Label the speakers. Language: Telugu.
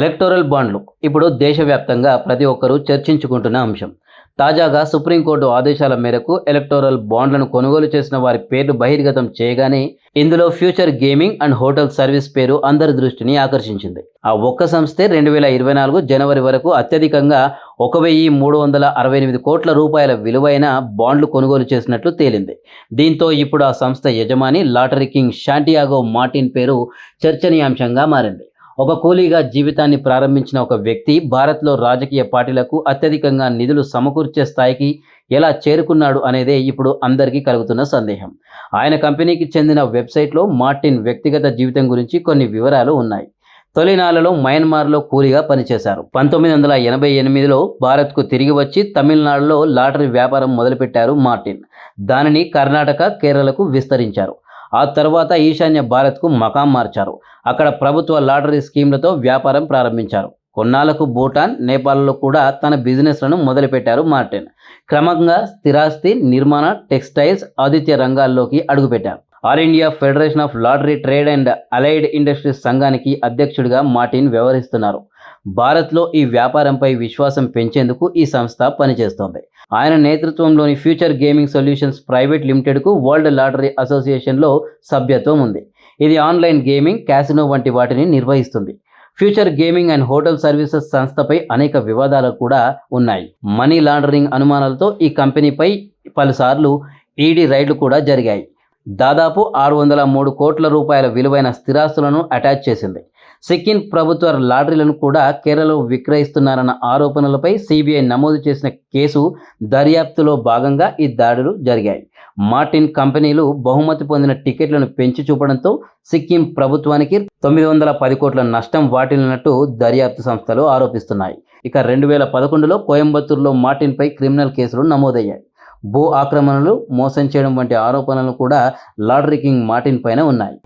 Speaker 1: ఎలక్టోరల్ బాండ్లు ఇప్పుడు దేశవ్యాప్తంగా ప్రతి ఒక్కరూ చర్చించుకుంటున్న అంశం. తాజాగా సుప్రీంకోర్టు ఆదేశాల మేరకు ఎలక్టోరల్ బాండ్లను కొనుగోలు చేసిన వారి పేర్లు బహిర్గతం చేయగానే ఇందులో future gaming and hotel service పేరు అందరి దృష్టిని ఆకర్షించింది. ఆ ఒక్క సంస్థే రెండు వేల ఇరవై నాలుగు జనవరి వరకు అత్యధికంగా ఒక వెయ్యి మూడు వందల అరవై ఎనిమిది కోట్ల రూపాయల విలువైన బాండ్లు కొనుగోలు చేసినట్లు తేలింది. దీంతో ఇప్పుడు ఆ సంస్థ యజమాని లాటరీ కింగ్ శాంటియాగో మార్టిన్ పేరు చర్చనీయాంశంగా మారింది. ఒక కూలీగా జీవితాన్ని ప్రారంభించిన ఒక వ్యక్తి భారత్లో రాజకీయ పార్టీలకు అత్యధికంగా నిధులు సమకూర్చే స్థాయికి ఎలా చేరుకున్నాడు అనేదే ఇప్పుడు అందరికీ కలుగుతున్న సందేహం. ఆయన కంపెనీకి చెందిన వెబ్సైట్లో మార్టిన్ వ్యక్తిగత జీవితం గురించి కొన్ని వివరాలు ఉన్నాయి. తొలినాళ్ళలో మయన్మార్లో కూలీగా పనిచేశారు. పంతొమ్మిది వందల ఎనభై ఎనిమిదిలో భారత్కు తిరిగి వచ్చి తమిళనాడులో లాటరీ వ్యాపారం మొదలుపెట్టారు మార్టిన్. దానిని కర్ణాటక కేరళకు విస్తరించారు. ఆ తర్వాత ఈశాన్య భారత్కు మకాం మార్చారు. అక్కడ ప్రభుత్వ లాటరీ స్కీమ్లతో వ్యాపారం ప్రారంభించారు. కొన్నాళ్ళకు భూటాన్ నేపాల్లో కూడా తన బిజినెస్లను మొదలుపెట్టారు మార్టిన్. క్రమంగా స్థిరాస్తి నిర్మాణ టెక్స్టైల్స్ ఆదిత్య రంగాల్లోకి అడుగుపెట్టారు. All India federation of lottery trade and allied industries సంఘానికి అధ్యక్షుడిగా మార్టిన్ వ్యవహరిస్తున్నారు. భారత్లో ఈ వ్యాపారంపై విశ్వాసం పెంచేందుకు ఈ సంస్థ పనిచేస్తోంది. ఆయన నేతృత్వంలోని ఫ్యూచర్ గేమింగ్ సొల్యూషన్స్ ప్రైవేట్ లిమిటెడ్కు వరల్డ్ లాటరీ అసోసియేషన్లో సభ్యత్వం ఉంది. ఇది ఆన్లైన్ గేమింగ్ క్యాసినో వంటి వాటిని నిర్వహిస్తుంది. Future gaming and hotel services సంస్థపై అనేక వివాదాలు కూడా ఉన్నాయి. మనీ లాండరింగ్ అనుమానాలతో ఈ కంపెనీపై పలుసార్లు ఈడీ రైడ్లు కూడా జరిగాయి. దాదాపు ఆరు వందల మూడు కోట్ల రూపాయల విలువైన స్థిరాస్తులను అటాచ్ చేసింది. సిక్కిం ప్రభుత్వ లాటరీలను కూడా కేరళలో విక్రయిస్తున్నారన్న ఆరోపణలపై సిబిఐ నమోదు చేసిన కేసు దర్యాప్తులో భాగంగా ఈ దాడులు జరిగాయి. మార్టిన్ కంపెనీలు బహుమతి పొందిన టికెట్లను పెంచి చూపడంతో సిక్కిం ప్రభుత్వానికి తొమ్మిది వందల పది కోట్ల నష్టం వాటిల్లినట్టు దర్యాప్తు సంస్థలు ఆరోపిస్తున్నాయి. ఇక రెండు వేల పదకొండులో కోయంబత్తూరులో మార్టిన్పై క్రిమినల్ కేసులు నమోదయ్యాయి. భూ ఆక్రమణలు మోసం చేయడం వంటి ఆరోపణలు కూడా లాటరీ కింగ్ మార్టిన్ పైన ఉన్నాయి.